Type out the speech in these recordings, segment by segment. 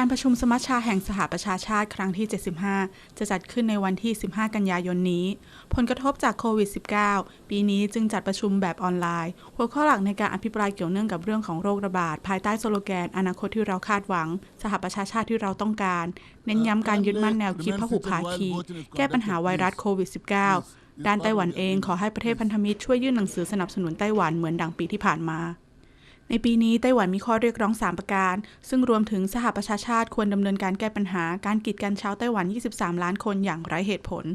การประชุมสมัชชาแห่งสหประชาชาติครั้งที่ 75 จะจัดขึ้นในวันที่ 15 กันยายนนี้ ผลกระทบจากโควิด -19 ปีนี้จึงจัดประชุมแบบออนไลน์ หัวข้อหลักในการอภิปรายเกี่ยวเนื่องกับเรื่องของโรคระบาด ภายใต้สโลแกน อนาคตที่เราคาดหวัง สหประชาชาติที่เราต้องการ เน้นย้ำการยึดมั่นแนวคิดพหุภาคี แก้ปัญหาไวรัสโควิด -19 ด้านไต้หวันเองขอให้ประเทศพันธมิตรช่วยยื่นหนังสือสนับสนุนไต้หวันเหมือนดังปีที่ผ่านมา ในปีนี้ไต้หวันมีข้อเรียกร้อง 3 ประการ ซึ่งรวมถึงสหประชาชาติควรดำเนินการแก้ปัญหาการกีดกันชาวไต้หวัน 23 ล้านคนอย่างไร้เหตุผล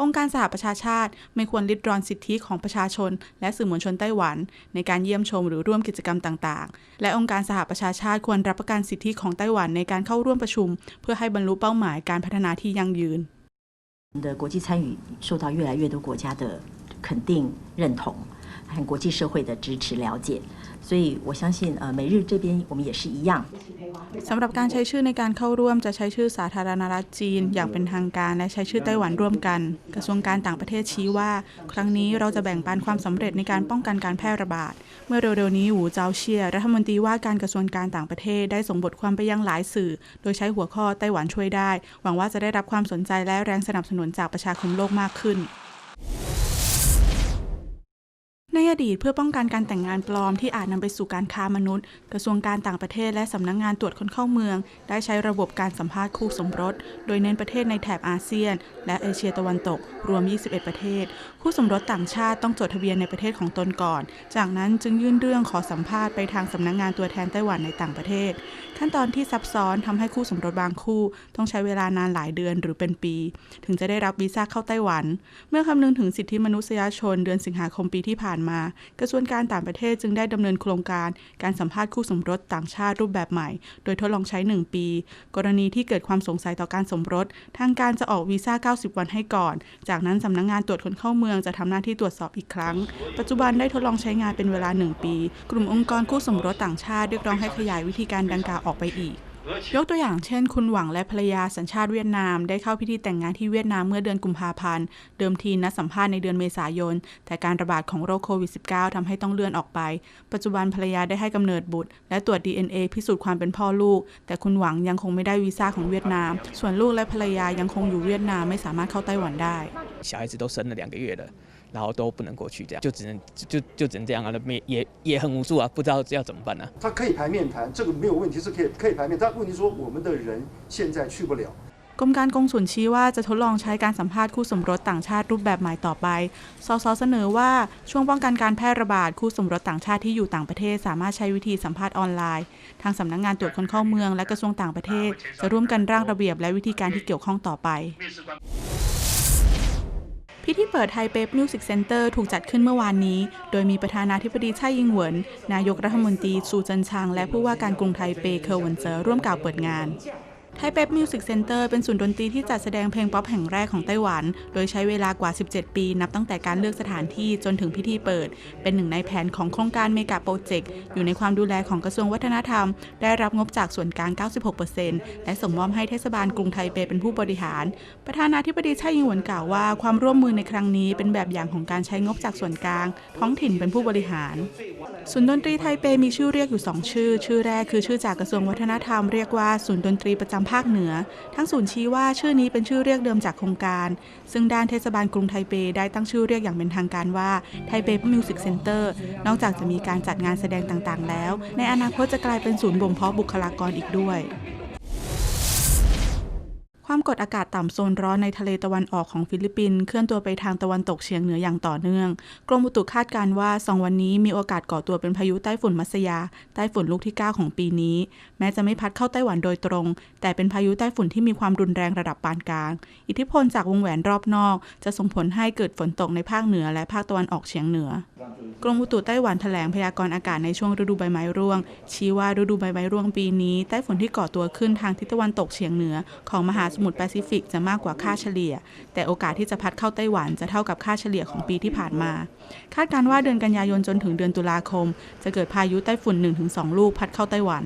องค์การสหประชาชาติไม่ควรลิดรอนสิทธิของประชาชน และสื่อมวลชนไต้หวัน ในการเยี่ยมชมหรือร่วมกิจกรรมต่างๆ และองค์การสหประชาชาติควรรับประกันสิทธิของไต้หวันในการเข้าร่วมประชุม เพื่อให้บรรลุเป้าหมายการพัฒนาที่ยั่งยืน 的国际参与受到越来越多国家的肯定、认同， 和国际社会的支持、了解，所以我相信，呃，美日这边我们也是一样。 สำหรับการใช้ชื่อในการเข้าร่วมจะใช้ชื่อสาธารณรัฐจีน อย่างเป็นทางการ และใช้ชื่อไต้หวันร่วมกัน กระทรวงการต่างประเทศชี้ว่า ครั้งนี้เราจะแบ่งปันความสำเร็จในการป้องกันการแพร่ระบาด เมื่อเร็วๆนี้หูเจาเชีย รัฐมนตรีว่าการกระทรวงการต่างประเทศได้ส่งบทความไปยังหลายสื่อ โดยใช้หัวข้อไต้หวันช่วยได้ หวังว่าจะได้รับความสนใจและแรงสนับสนุนจากประชาคมโลกมากขึ้น ใน อดีตเพื่อป้องกันการแต่งงานปลอมที่อาจนำไปสู่การค้ามนุษย์ กระทรวงการต่างประเทศและสำนักงงานตรวจคนเข้าเมือง ได้ใช้ระบบการสัมภาษณ์คู่สมรส โดยเน้นประเทศในแถบอาเซียน และเอเชียตะวันตก รวม 21 ประเทศ คู่สมรสต่างชาติต้องจดทะเบียนในประเทศของตนก่อน จากนั้นจึงยื่นเรื่องขอสัมภาษณ์ไปทางสำนักงงานตัวแทนไต้หวันในต่างประเทศ ขั้นตอนที่ซับซ้อนทำให้คู่สมรสบางคู่ ต้องใช้เวลานานหลายเดือนหรือเป็นปี ถึงจะได้รับวีซ่าเข้าไต้หวัน เมื่อคำนึงถึงสิทธิมนุษยชนเดือนสิงหาคมปีที่ผ่านมากระทรวงการต่างประเทศจึงได้ดำเนินโครงการการสัมภาษณ์คู่สมรสต่างชาติรูปแบบใหม่ โดยทดลองใช้ 1 ปี กรณีที่เกิดความสงสัยต่อการสมรส ทางการจะออกวีซ่า 90 วันให้ก่อน จากนั้นสำนักงงานตรวจคนเข้าเมืองจะทำหน้าที่ตรวจสอบอีกครั้ง ปัจจุบันได้ทดลองใช้งานเป็นเวลา 1 ปี กลุ่มองค์กรคู่สมรสต่างชาติเรียกร้องให้ขยายวิธีการดังกล่าวออกไปอีก ยกตัวอย่างเช่น คุณหวังและภรรยาสัญชาติเวียดนาม ได้เข้าพิธีแต่งงานที่เวียดนามเมื่อเดือนกุมภาพันธ์ เดิมทีนัดสัมภาษณ์ในเดือนเมษายน แต่การระบาดของโรคโควิด -19 ทำให้ต้องเลื่อนออกไป ปัจจุบันภรรยาได้ให้กำเนิดบุตร และตรวจ DNA พิสูจน์ความเป็นพ่อลูก แต่คุณหวังยังคงไม่ได้วีซ่าของเวียดนาม ส่วนลูกและภรรยายังคงอยู่เวียดนามไม่สามารถเข้าไต้หวันได้ 小孩子都生了两个月了， 然后都不能过去，这样就只能就就就只能这样啊，那没也也很无助啊，不知道要怎么办呢、他可以排面谈，这个没有问题，是可以可以排面。但问题说我们的人现在去不了。 กรมการกงสุลชี้ว่าจะทดลองใช้การสัมภาษณ์คู่สมรสต่างชาติรูปแบบใหม่ต่อไป สสเสนอว่าช่วงป้องกันการแพร่ระบาดคู่สมรสต่างชาติที่อยู่ต่างประเทศ สามารถใช้วิธีสัมภาษณ์ออนไลน์ ทางสำนักงงานตรวจคนเข้าเมืองและกระทรวงต่างประเทศ จะร่วมกันร่างระเบียบและวิธีการที่เกี่ยวข้องต่อไป พิธีเปิดไทเปฟมิวสิกเซ็นเตอร์ถูกจัดขึ้นเมื่อวานนี้ โดยมีประธานาธิบดีไช่ยิงเหวิน นายกรัฐมนตรีซูจินชาง และผู้ว่าการกรุงไทเปเคอร์วันเจอร่วมกล่าวเปิดงาน ไทเปปมิวสิกเซ็นเตอร์เป็นศูนย์ดนตรีที่จัดแสดงเพลงป๊อปแห่งแรกของไต้หวัน โดยใช้เวลากว่า 17 ปี นับตั้งแต่การเลือกสถานที่จนถึงพิธีเปิด เป็นหนึ่งในแผนของโครงการเมกะโปรเจกต์ อยู่ในความดูแลของกระทรวงวัฒนธรรม ได้รับงบจากส่วนกลาง 96%และส่งมอบให้เทศบาลกรุงไทเปเป็นผู้บริหาร ประธานาธิบดีไช่ยิงหวนกล่าวว่าความร่วมมือในครั้งนี้เป็นแบบอย่างของการใช้งบจากส่วนกลาง ท้องถิ่นเป็นผู้บริหารศูนย์ดนตรีไทเปมีชื่อเรียกอยู่ 2 ชื่อ ชื่อแรกคือชื่อจากกระทรวงวัฒนธรรมเรียกว่าศูนย์ดนตรีประจำภาคเหนือ ทั้งศูนย์ชี้ว่าชื่อนี้เป็นชื่อเรียกเดิมจากโครงการ ซึ่งด้านเทศบาลกรุงไทเปได้ตั้งชื่อเรียกอย่างเป็นทางการว่าไทเปมิวสิกเซ็นเตอร์นอกจากจะมีการจัดงานแสดงต่างๆ แล้ว ในอนาคตจะกลายเป็นศูนย์บ่มเพาะบุคลากรอีกด้วย ความกดอากาศต่ำโซนร้อนในทะเลตะวันออกของฟิลิปปินส์เคลื่อนตัวไปทางตะวันตกเฉียงเหนืออย่างต่อเนื่อง กรมอุตุคาดการณ์ว่า2วันนี้มีโอกาสก่อตัวเป็นพายุใต้ฝุ่นมัสยา ใต้ฝุ่นลูกที่ 9 ของปีนี้ แม้จะไม่พัดเข้าไต้หวันโดยตรง แต่เป็นพายุใต้ฝุ่นที่มีความรุนแรงระดับปานกลาง อิทธิพลจากวงแหวนรอบนอก จะส่งผลให้เกิดฝนตกในภาคเหนือและภาคตะวันออกเฉียงเหนือ กรมอุตุไต้หวันแถลงพยากรณ์อากาศในช่วงฤดูใบไม้ร่วง ชี้ว่าฤดูใบไม้ร่วงปีนี้ไต้ฝุ่นที่ก่อตัวขึ้นทางทิศตะวันตกเฉียงเหนือ ของมหาสมุทรแปซิฟิกจะมากกว่าค่าเฉลี่ย แต่โอกาสที่จะพัดเข้าไต้หวันจะเท่ากับค่าเฉลี่ยของปีที่ผ่านมา คาดการณ์ว่าเดือนกันยายนจนถึงเดือนตุลาคม จะเกิดพายุไต้ฝุ่น 1-2 ลูกพัดเข้าไต้หวัน